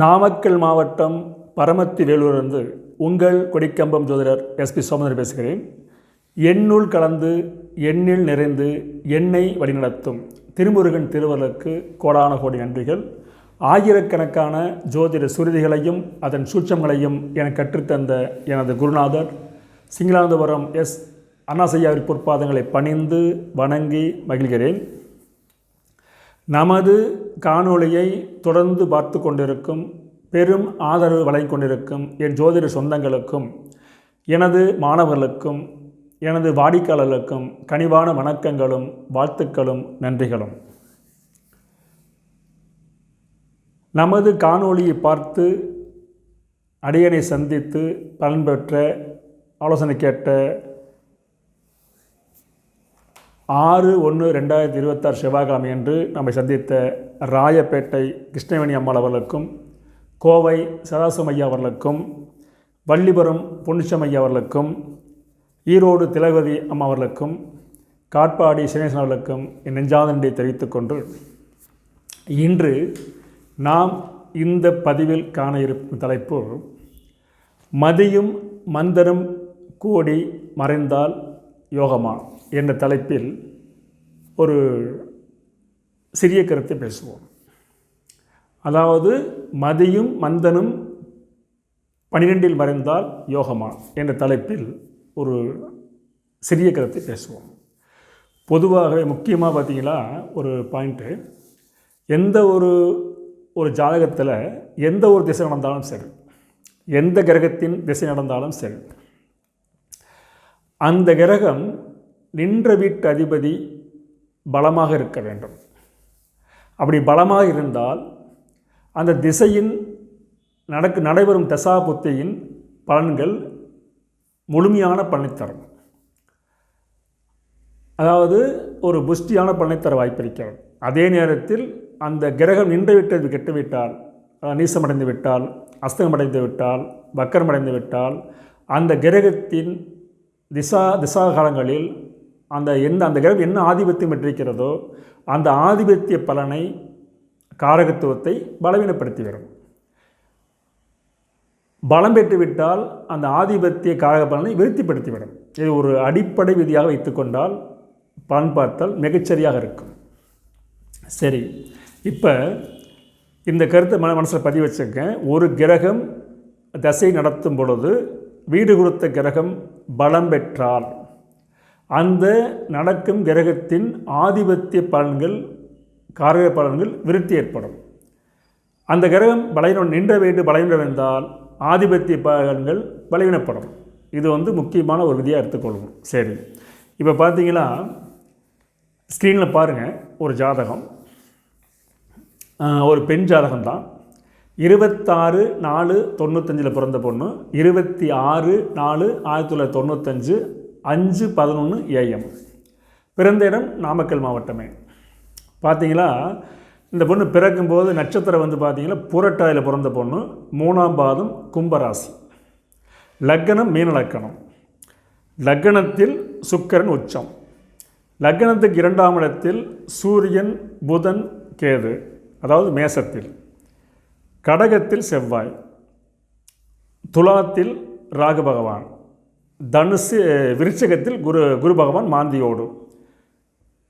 நாமக்கல் மாவட்டம் பரமத்தி வேலூரிலிருந்து உங்கள் கொடிக்கம்பம் ஜோதிடர் எஸ்பி சோமந்தர் பேசுகிறேன். எண்ணுள் கலந்து எண்ணில் நிறைந்து எண்ணெய் வழிநடத்தும் திருமுருகன் திருவருளுக்கு கோடான கோடி நன்றிகள். ஆயிரக்கணக்கான ஜோதிட சுருதிகளையும் அதன் சூட்சங்களையும் எனக்கு கற்றுத்தந்த எனது குருநாதர் சிங்களாந்தபுரம் எஸ் அண்ணாசையாவின் பொற்பாதங்களை பணிந்து வணங்கி மகிழ்கிறேன். நமது காணொளியை தொடர்ந்து பார்த்து கொண்டிருக்கும் பெரும் ஆதரவு வழங்கிக் கொண்டிருக்கும் என் ஜோதிட சொந்தங்களுக்கும் எனது மாணவர்களுக்கும் எனது வாடிக்கையாளர்களுக்கும் கனிவான வணக்கங்களும் வாழ்த்துக்களும் நன்றிகளும். நமது காணொளியை பார்த்து அடியனை சந்தித்து பலன் பெற்ற ஆலோசனை கேட்ட ஆறு ஒன்று ரெண்டாயிரத்தி இருபத்தாறு செவ்வாய்க்கிழமை அன்று நம்மை சந்தித்த ராயப்பேட்டை கிருஷ்ணவேணி அம்மாள் அவர்களுக்கும் கோவை சதாசிவம் அவர்களுக்கும் வள்ளிபுரம் பொன்னிச்சமையா அவர்களுக்கும் ஈரோடு திலகவதி அம்மா அவர்களுக்கும் காட்பாடி சினேசன் அவர்களுக்கும் என் நெஞ்சாதண்டை தெரிவித்துக்கொண்டு இன்று நாம் இந்த பதிவில் காண இருக்கும் தலைப்பு மதியும் மந்தரும் கூடி மறைந்தால் யோகமா? என்ற தலைப்பில் ஒரு சிறிய கருத்தை பேசுவோம். அதாவது மதியும் மந்தனும் பனிரெண்டில் மறைந்தால் யோகமா என்ற தலைப்பில் ஒரு சிறிய கருத்தை பேசுவோம். பொதுவாகவே முக்கியமாக பார்த்தீங்கன்னா ஒரு பாயிண்ட்டு எந்த ஒரு ஒரு ஜாதகத்தில் எந்த ஒரு திசை நடந்தாலும் சரி எந்த கிரகத்தின் திசை நடந்தாலும் சரி அந்த கிரகம் நின்ற வீட்டு அதிபதி பலமாக இருக்க வேண்டும். அப்படி பலமாக இருந்தால் அந்த திசையின் நடக்கு நடைபெறும் தசா புத்தியின் பலன்கள் முழுமையான பலனை தரும். அதாவது ஒரு புஷ்டியான பலனை தர வாய்ப்பிருக்கிறது. அதே நேரத்தில் அந்த கிரகம் நின்று விட்டது கெட்டுவிட்டால் நீசமடைந்து விட்டால் அஸ்தகமடைந்து விட்டால் வக்கரமடைந்து விட்டால் அந்த கிரகத்தின் திசா திசாகாலங்களில் அந்த எந்த அந்த கிரகம் என்ன ஆதிபத்தியம் பெற்றிருக்கிறதோ அந்த ஆதிபத்திய பலனை காரகத்துவத்தை பலவீனப்படுத்தி வரும். பலம் பெற்றுவிட்டால் அந்த ஆதிபத்திய காரக பலனை விருத்திப்படுத்திவிடும் இது ஒரு அடிப்படை விதியாக வைத்துக்கொண்டால் பலன் பார்த்தால் மிகச்சரியாக இருக்கும். சரி இப்போ இந்த கருத்தை மன மனசில் பதிவு வச்சுருக்கேன். ஒரு கிரகம் தசை நடத்தும் பொழுது வீடு கொடுத்த கிரகம் பலம் பெற்றால். அந்த நடக்கும் கிரகத்தின் ஆதிபத்திய பலன்கள் காரக பலன்கள் விருத்தி ஏற்படும். அந்த கிரகம் பலவீனம் நின்ற வேண்டு பலவீனடைந்தால் ஆதிபத்திய பலன்கள் பலவீனப்படும். இது வந்து முக்கியமான ஒரு விதியாக எடுத்துக்கொள்வோம். சரி. இப்போ பார்த்தீங்கன்னா ஸ்க்ரீனில் பாருங்கள் ஒரு ஜாதகம். ஒரு பெண் ஜாதகம் தான் இருபத்தாறு நாலு தொண்ணூத்தஞ்சில் பிறந்த பொண்ணு இருபத்தி ஆறு நாலு ஆயிரத்தி தொள்ளாயிரத்தி தொண்ணூத்தஞ்சு அஞ்சு பதினொன்று ஏஎம் பிறந்த இடம் நாமக்கல் மாவட்டமே. பார்த்தீங்களா? இந்த பொண்ணு பிறக்கும்போது நட்சத்திரம் வந்து பார்த்தீங்கன்னா புரட்டாயில் பிறந்த பொண்ணு மூணாம் பாதம் கும்பராசி. லக்கணம் மீன லக்கணம். லக்கணத்தில் சுக்கரன் உச்சம். லக்கணத்துக்கு இரண்டாம் இடத்தில் சூரியன் புதன் கேது அதாவது மேசத்தில். கடகத்தில் செவ்வாய். துலாத்தில் ராகு பகவான். தனுசு விருச்சகத்தில் குரு குரு பகவான் மாந்தியோடு.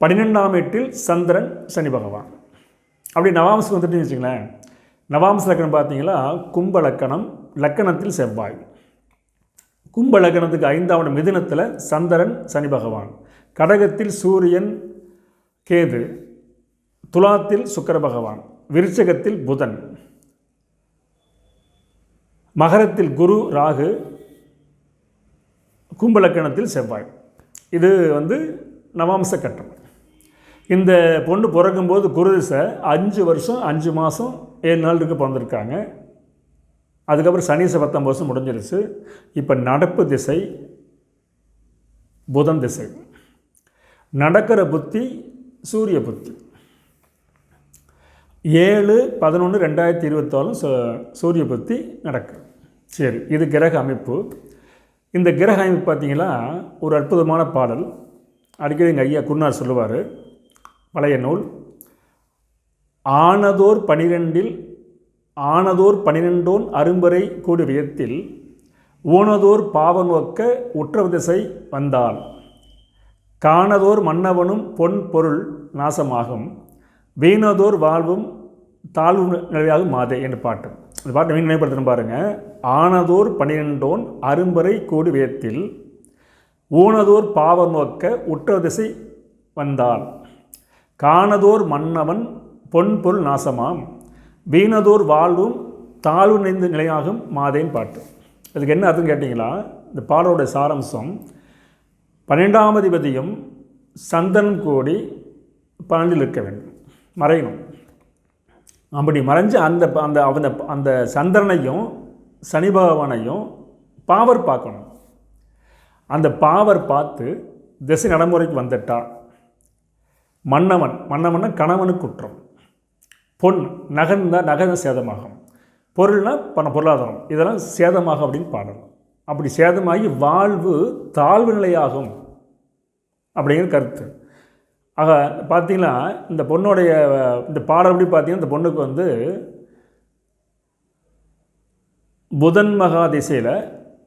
பன்னிரெண்டாம் எட்டில் சந்திரன் சனி பகவான். அப்படி நவாம்சம் வந்துட்டு வச்சுங்களேன் நவாம்ச லக்கணம் பார்த்தீங்களா? கும்ப லக்கணம் லக்கணத்தில் செவ்வாய். கும்ப லக்கணத்துக்கு ஐந்தாவது மிதுனத்தில் சந்திரன் சனி பகவான். கடகத்தில் சூரியன் கேது. துலாத்தில் சுக்கர பகவான். விருச்சகத்தில் புதன். மகரத்தில் குரு ராகு. கும்பலக்கணத்தில் செவ்வாய். இது வந்து நவாம்ச கட்டம். இந்த பொண்ணு பிறக்கும்போது குருதிசை அஞ்சு வருஷம் அஞ்சு மாதம் ஏழு நாள் இருக்கு பிறந்திருக்காங்க. அதுக்கப்புறம் சனிசை பத்தொம்பது வருஷம் முடிஞ்சிருச்சு. இப்போ நடப்பு திசை புதன் திசை. நடக்கிற புத்தி சூரிய புத்தி. ஏழு பதினொன்று ரெண்டாயிரத்தி இருபத்தாலும் சூரிய புத்தி நடக்கும் சரி இது கிரக அமைப்பு. இந்த கிரக அமைப்பு பார்த்தீங்கன்னா ஒரு அற்புதமான பாடல். அடிக்கடி எங்கள் ஐயா குருநார் சொல்லுவார் பழைய நூல் ஆனதோர் பனிரெண்டில் ஆனதோர் பனிரெண்டோன் அரும்பரை கூடி வியத்தில் ஊனதோர் பாவநோக்க நோக்க திசை வந்தால் காணதோர் மன்னவனும் பொன் பொருள் நாசமாகும் வீணதோர் வாழ்வும் தாழ்வு நிலையாகும் மாதே என்று பாட்டு. இந்த பாட்டை மீன் நினைப்படுத்தணும் பாருங்கள் ஆனதோர் பனிரெண்டோன் அரும்பரை கூடு வேத்தில் ஊனதோர் பாவ நோக்க உற்ற திசை வந்தால் காணதோர் மன்னவன் பொன் பொருள் நாசமாம். வீணதோர் வாழ்வும் தாழ்வு நினைந்த நிலையாகும் மாதேன் பாட்டு. அதுக்கு என்ன அர்த்தம் கேட்டிங்களா? இந்த பாடலோட சாரம்சம் பன்னெண்டாம் அதிபதியும் சந்தனம் கூடி பன்னெண்டில் இருக்க வேண்டும். மறையணும். அப்படி மறைஞ்சு அந்த அந்த அந்த அந்த சந்திரனையும் சனி பகவானையும் பாவர் பார்க்கணும். அந்த பாவர் பார்த்து திசை நடைமுறைக்கு வந்துட்டா. மன்னவன் மன்னவன்னா கணவனுக்கு குற்றம். பொன் நகர்ந்தால் நகர்ந்த சேதமாகும். பொருள்னால் பண பொருளாதாரம். இதெல்லாம் சேதமாகும் அப்படின்னு பாடணும். அப்படி சேதமாகி வாழ்வு தாழ்வு நிலையாகும். அப்படிங்கிற கருத்து. ஆக பார்த்தீங்கன்னா இந்த பொண்ணுடைய இந்த பாடல் எப்படி பார்த்தீங்கன்னா இந்த பொண்ணுக்கு வந்து புதன் மகா திசையில்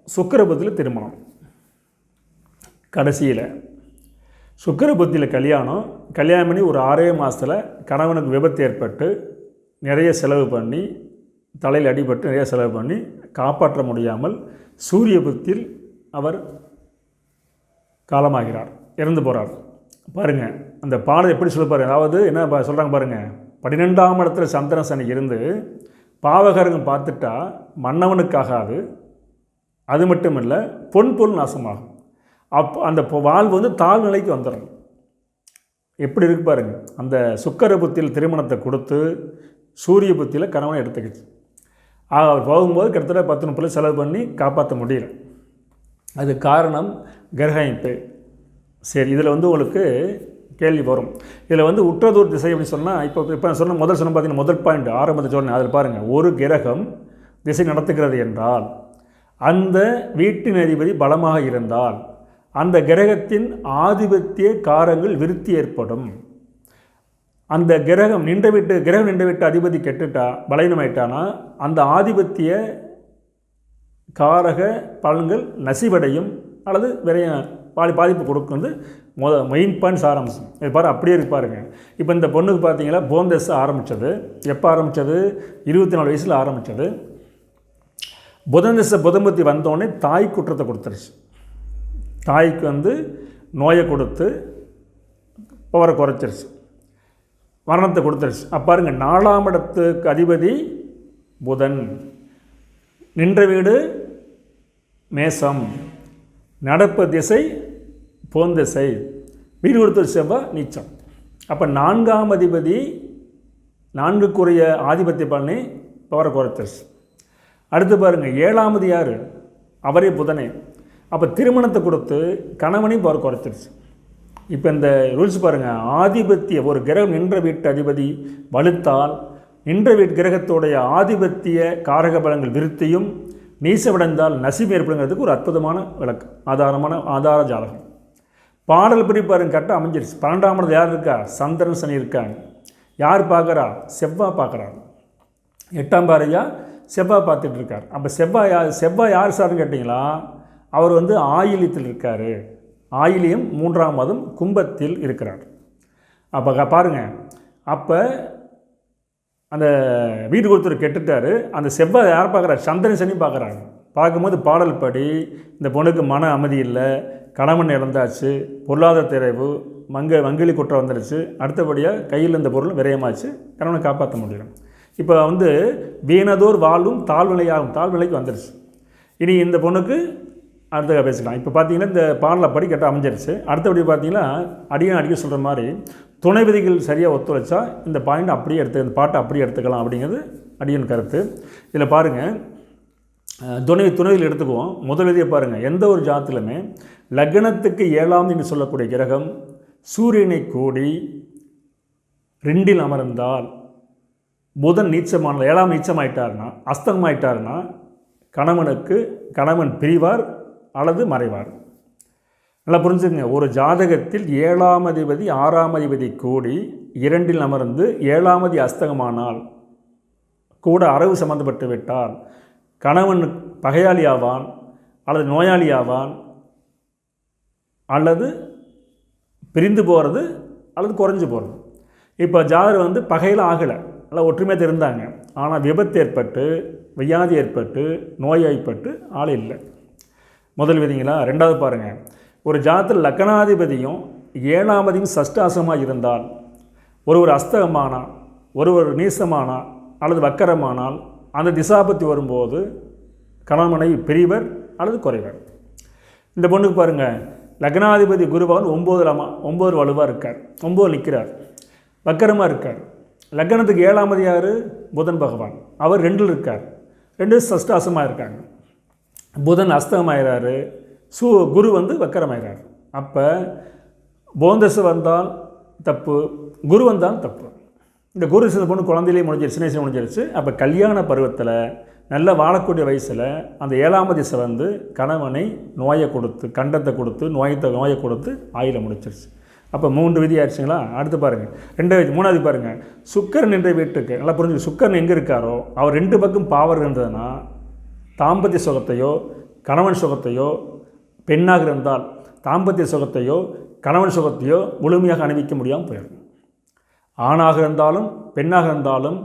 சுக்கரபத்தில் திருமணம். கடைசியில் சுக்கரபத்தியில் கல்யாணம் கல்யாணம் பண்ணி ஒரு ஆறே மாதத்தில் கணவனுக்கு விபத்து ஏற்பட்டு நிறைய செலவு பண்ணி தலையில் அடிபட்டு நிறைய செலவு பண்ணி காப்பாற்ற முடியாமல் சூரிய புத்தில் அவர் காலமாகிறார் இறந்து போகிறார் பாருங்கள் அந்த பாடல் எப்படி சொல்ல அதாவது என்ன சொல்கிறாங்க பாருங்கள் பன்னிரெண்டாம் இடத்துல சந்திரன் சனி இருந்து பாவகரங்க பார்த்துட்டா மன்னவனுக்காகாது. அது மட்டும் இல்லை பொன் பொருள் நாசமாகும். அப் அந்த வாழ்வு வந்து தாழ்நிலைக்கு வந்துடும் எப்படி இருக்கு பாருங்க. அந்த சுக்கர புத்தியில் திருமணத்தை கொடுத்து சூரிய புத்தியில் கணவனை எடுத்துக்கிச்சு அவர் போகும்போது கிட்டத்தட்ட பத்து முப்பது செலவு பண்ணி காப்பாற்ற முடியல. அது காரணம் கிரக அமைப்பு சரி இதில் வந்து உங்களுக்கு கேள்வி வரும். இதில் வந்து உற்றதூர் திசை அப்படின்னு சொன்னால் இப்போ இப்போ நான் சொன்ன முதல் சொன்ன பார்த்தீங்கன்னா முதல் பாயிண்ட் ஆரம்பத்தை சொன்னேன். அதில் பாருங்கள் ஒரு கிரகம் திசை நடத்துகிறது என்றால் அந்த வீட்டின் அதிபதி பலமாக இருந்தால் அந்த கிரகத்தின் ஆதிபத்திய காரங்கள் விருத்தி ஏற்படும். அந்த கிரகம் நின்ற விட்டு கிரகம் நின்ற விட்டு அதிபதி கெட்டுட்டா பலவீனமாயிட்டானா அந்த ஆதிபத்திய காரக பலன்கள் நசிவடையும் அல்லது விரைய பாதி பாதிப்பு கொடுக்குறது முத மெயின் பாயிண்ட்ஸ் ஆரம்பிச்சு இது பாரு அப்படியே இருக்கு பாருங்க. இப்போ இந்த பொண்ணுக்கு பார்த்தீங்கன்னா போந்தஸ் ஆரம்பித்தது எப்போ ஆரம்பித்தது இருபத்தி நாலு வயசில் ஆரம்பித்தது புதன் திசை புதம்பத்தி வந்தோடனே தாய் குற்றத்தை கொடுத்துருச்சு. தாய்க்கு வந்து நோயை கொடுத்து பவரை குறைச்சிருச்சு. மரணத்தை கொடுத்துருச்சு. அப்போ பாருங்க நாலாம் இடத்துக்கு அதிபதி புதன். நின்ற வீடு மேசம். நடப்பு திசை போந்திசை வீடு கொடுத்த செவ்வாய் நீச்சம். அப்போ நான்காம் அதிபதி நான்குக்குரிய ஆதிபத்திய பலனை பவரை குறைச்சிருச்சு. அடுத்து பாருங்கள் ஏழாமது யார்? அவரே புதனே. அப்போ திருமணத்தை கொடுத்து கணவனையும் பவர் குறைச்சிருச்சு. இப்போ இந்த ரூல்ஸ் பாருங்கள் ஆதிபத்திய ஒரு கிரகம் நின்ற வீட்டு அதிபதி வலுத்தால் நின்ற வீட்டு கிரகத்துடைய ஆதிபத்திய காரக பலங்கள் விருத்தியும் நீசவடைந்தால் நசிவு ஏற்படுங்கிறதுக்கு ஒரு அற்புதமான விளக்கு ஆதாரமான ஆதார ஜாதகம். பாடல் படி கரெக்டாக அமைஞ்சிருச்சு. பன்னெண்டாம் இடத்துல யார் இருக்கா? சந்திரன் சனி இருக்காங்க. யார் பார்க்குறா? செவ்வாய் பார்க்குறாரு எட்டாம் பாறையா செவ்வாய் பார்த்துட்டு இருக்கார். அப்போ செவ்வாய் யார் செவ்வாய் யார் சார்னு கேட்டிங்களா? அவர் வந்து ஆயிலியத்தில் இருக்கார். ஆயிலியம் மூன்றாம் மாதம் கும்பத்தில் இருக்கிறார். அப்போ பாருங்கள் அப்போ அந்த வீடு கொடுத்தவர் கெட்டுட்டார். அந்த செவ்வாய் யார் பார்க்குறாரு? சந்திரன் சனி பார்க்குறாங்க. பார்க்கும்போது பாடல் படி இந்த பொண்ணுக்கு மன அமைதி இல்லை கணவன் இழந்தாச்சு பொருளாதார திரைவு மங்க வங்கிலி குற்றம் வந்துடுச்சு அடுத்தபடியாக கையில் இருந்த பொருள் விரயமாச்சு. கணவனை காப்பாற்ற முடியும் இப்போ வந்து வீணதோர் வாழ்வும் தாழ்நிலையாகும். தாழ்நிலைக்கு வந்துடுச்சு இனி இந்த பொண்ணுக்கு அடுத்த பேசலாம் இப்போ பார்த்தீங்கன்னா இந்த பாடலை படி கேட்டால் அமைஞ்சிருச்சு. அடுத்தபடி பார்த்தீங்கன்னா அடியும் அடிக்க சொல்கிற மாதிரி துணை விதிகள் சரியாக ஒத்துழைச்சா இந்த பாயிண்ட் அப்படியே எடுத்து இந்த பாட்டை அப்படியே எடுத்துக்கலாம் அப்படிங்கிறது அடியின் கருத்து. இதில் பாருங்கள் துணை துணைவில் எடுத்துக்குவோம். முதல் விதியை பாருங்கள் எந்த ஒரு ஜாத்திலுமே லக்னத்துக்கு ஏழாம் என்று சொல்லக்கூடிய கிரகம் சூரியனை கூடி ரெண்டில் அமர்ந்தால் புதன் நீச்சமான ஏழாம் நீச்சமாயிட்டார்னா அஸ்தமாயிட்டார்னா கணவனுக்கு கணவன் பிரிவார் அல்லது மறைவார். நல்லா புரிஞ்சுங்க ஒரு ஜாதகத்தில் ஏழாம் அதிபதி ஆறாம் அதிபதி கூடி இரண்டில் அமர்ந்து ஏழாமதி அஸ்தகமானால் கூட அரவு சம்மந்தப்பட்டு விட்டால் கணவன் பகையாளி ஆவான் அல்லது நோயாளி ஆவான் அல்லது பிரிந்து போகிறது அல்லது குறைஞ்சு போகிறது இப்போ ஜாதகர் வந்து பகையில் ஆகலை. நல்லா ஒற்றுமையாக இருந்தாங்க ஆனால் விபத்து ஏற்பட்டு வியாதி ஏற்பட்டு நோய் ஏற்பட்டு ஆள் இல்லை. முதல் விதிங்களா? ரெண்டாவது பாருங்கள் ஒரு ஜாதத்தில் லக்கணாதிபதியும் ஏழாமதியும் சஷ்டாசமாக இருந்தால் ஒருவர் அஸ்தகமானா ஒருவர் நீசமானா அல்லது வக்கரமானால் அந்த திசாபத்தி வரும்போது கணவனை பெரியவர் அல்லது குறைவர். இந்த பொண்ணுக்கு பாருங்கள் லக்னாதிபதி குருபவன் ஒம்பது லமா ஒம்பது வலுவாக இருக்கார் ஒம்பது நிற்கிறார் வக்கரமாக இருக்கார். லக்னத்துக்கு ஏழாமது யார்? புதன் பகவான். அவர் ரெண்டில் இருக்கார் ரெண்டு சஷ்டாசமாக இருக்காங்க. புதன் அஸ்தகமாகிறாரு சு குரு வந்து வக்கரமாகிறார் அப்போ போந்தசு வந்தால் தப்பு குரு வந்தால் தப்பு. இந்த குரு சின்ன பொண்ணு குழந்தையிலே முடிஞ்சிருச்சு சின்ன வயசுல முடிஞ்சிருச்சு. அப்போ கல்யாண பருவத்தில் நல்ல வாழக்கூடிய வயசில் அந்த ஏழாம் திசை வந்து கணவனை நோயை கொடுத்து கண்டத்தை கொடுத்து நோயத்தை நோயை கொடுத்து ஆயில முடிச்சிருச்சு. அப்போ மூன்று விதி ஆயிடுச்சுங்களா? அடுத்து பாருங்கள் ரெண்டாவது மூணாவது பாருங்கள் சுக்கரன் என்ற வீட்டுக்கு நல்லா புரிஞ்சு சுக்கரன் எங்கே இருக்காரோ அவர் ரெண்டு பக்கம் பாவர் இருந்ததுன்னா தாம்பத்திய சுகத்தையோ கணவன் சுகத்தையோ பெண்ணாக இருந்தால் தாம்பத்திய சுகத்தையோ கணவன் சுகத்தையோ முழுமையாக அணிவிக்க முடியாமல் போயிடும். ஆணாக இருந்தாலும் பெண்ணாக இருந்தாலும்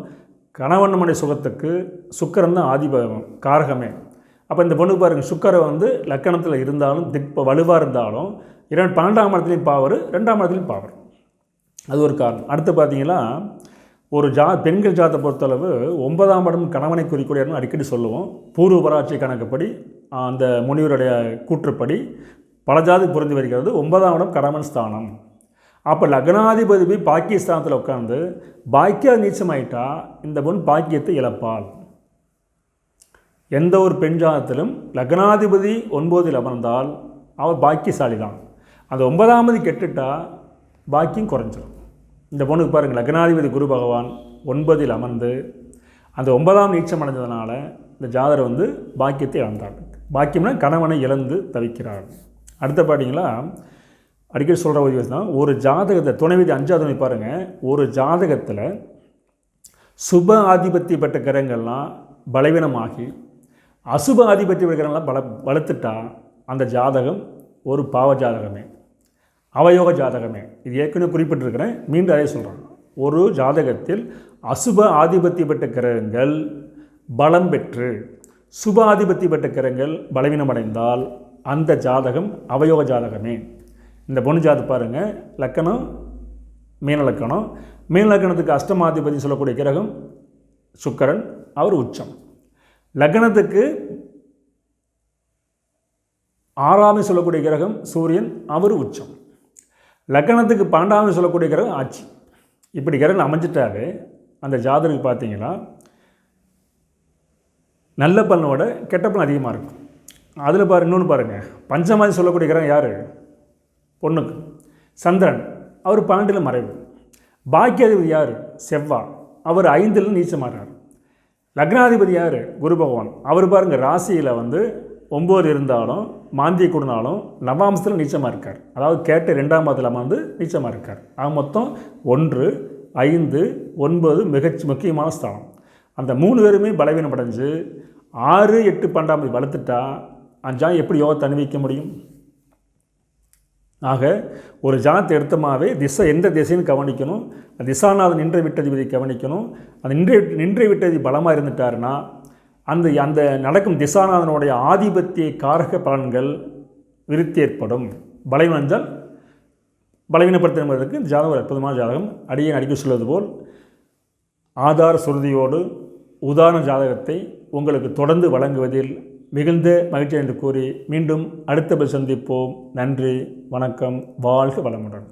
கணவன் மனை சுகத்துக்கு சுக்கரன் தான் ஆதிபகம் காரகமே. அப்போ இந்த பொண்ணு பாருங்கள் சுக்கரை வந்து லக்கணத்தில் இருந்தாலும் திப்ப வலுவாக இருந்தாலும் இரண்டு பன்னெண்டாம் இடத்துலையும் பாவர் ரெண்டாம் இடத்துலையும் பாவர். அது ஒரு காரணம். அடுத்து பார்த்தீங்கன்னா ஒரு ஜா பெண்கள் ஜாத்தை பொறுத்தளவு ஒன்பதாம் இடம் கணவனை குறிக்கூடியன்னு அடிக்கடி சொல்லுவோம். பூர்வ பராட்சி கணக்குப்படி அந்த முனிவருடைய கூற்றுப்படி பல ஜாதி புரிந்து வருகிறது ஒன்பதாம் இடம் கடமன் ஸ்தானம். அப்போ லக்னாதிபதி போய் பாக்கியஸ்தானத்தில் உட்காந்து பாக்கியா நீச்சமாயிட்டா இந்த பொண் பாக்கியத்தை இழப்பாள். எந்த ஒரு பெண் ஜாதத்திலும் லக்னாதிபதி ஒன்பதில் அமர்ந்தால் அவர் பாக்கியசாலி தான் அந்த ஒன்பதாமது கெட்டுட்டா பாக்கியம் குறைஞ்சிரும். இந்த பொண்ணுக்கு பாருங்கள் லக்னாதிபதி குரு பகவான் ஒன்பதில் அமர்ந்து அந்த ஒன்பதாம் நீச்சம் அடைஞ்சதுனால இந்த ஜாதகர் வந்து பாக்கியத்தை இழந்தார். பாக்கியம்னா கணவனை இழந்து தவிக்கிறார் அடுத்த பார்த்தீங்களா அடிக்கடி சொல்கிற ஒரு தான் ஒரு ஜாதகத்தை துணைவிதி அஞ்சாவது துணை பாருங்கள் ஒரு ஜாதகத்தில் சுப ஆதிபத்திய பெற்ற கிரகங்கள்லாம் பலவீனமாகி அசுப ஆதிபத்திய பெற்ற கிரகங்கள்லாம் பல வளர்த்துட்டா அந்த ஜாதகம் ஒரு பாவ ஜாதகமே அவயோக ஜாதகமே. இது ஏற்கனவே குறிப்பிட்டிருக்கிறேன் மீண்டும் அதே சொல்கிறேன் ஒரு ஜாதகத்தில் அசுப ஆதிபத்திய பெற்ற கிரகங்கள் பலம் பெற்று சுபாதிபத்தி பெற்ற கிரகங்கள் பலவீனமடைந்தால் அந்த ஜாதகம் அவயோக ஜாதகமே. இந்த பொண்ணு ஜாதி பாருங்கள் லக்கணம் மீன லக்கணம். மீன லக்கணத்துக்கு அஷ்டமாதிபதி சொல்லக்கூடிய கிரகம் சுக்கரன் அவர் உச்சம். லக்கணத்துக்கு ஆறாமை சொல்லக்கூடிய கிரகம் சூரியன் அவர் உச்சம். லக்கணத்துக்கு பன்னெண்டாமை சொல்லக்கூடிய கிரகம் ஆட்சி. இப்படி கிரகம் அமைஞ்சிட்டாவே அந்த ஜாதகம் பார்த்தீங்கன்னா நல்ல பலனோட கெட்ட பலன் அதிகமாக இருக்கும். அதில் பாரு இன்னொன்று பாருங்கள் பஞ்சமாதி சொல்லக்கூடிய கிரகம் யார்? பொண்ணுக்கு சந்திரன். அவர் பன்னெண்டில் மறைவு. பாக்கியாதிபதி யார்? செவ்வா. அவர் ஐந்தில் நீச்சமாகிறார் லக்னாதிபதி யார்? குரு பகவான். அவர் பாருங்கள் ராசியில் வந்து ஒம்பது இருந்தாலும் மாந்திய கொடுனாலும் நவாம்சத்தில் நீச்சமாக இருக்கார். அதாவது கேட்ட ரெண்டாம் மாதத்தில் அமர்ந்து நீச்சமாக இருக்கார். ஆக மொத்தம் ஒன்று ஐந்து ஒன்பது மிக முக்கியமான ஸ்தானம். அந்த மூணு பேருமே பலவீனம் அடைஞ்சு ஆறு எட்டு பன்னெண்டாம் வளர்த்துட்டா அஞ்சா எப்படி யோகத்தை அனுபவிக்க முடியும்? ஆக ஒரு ஜானத்தை எடுத்தமாவே திசை எந்த திசைன்னு கவனிக்கணும். திசாநாதன் நின்ற விட்டதிபதி கவனிக்கணும். அந்த நின்ற நின்ற விட்டதி பலமாக இருந்துட்டாருன்னா அந்த அந்த நடக்கும் திசாநாதனுடைய ஆதிபத்திய காரக பலன்கள் விருத்தி ஏற்படும். பலவீனஞ்சால் பலவீனப்படுத்த என்பதற்கு ஜாதகம் ஒரு அற்புதமான ஜாதகம். அடியே அடிக்க சொல்வது போல் ஆதார் சுருதியோடு உதாரண ஜாதகத்தை உங்களுக்கு தொடர்ந்து வழங்குவதில் மிகுந்த மகிழ்ச்சி என்று கூறி மீண்டும் அடுத்த சந்திப்போம் நன்றி வணக்கம் வாழ்க வளமுடன்.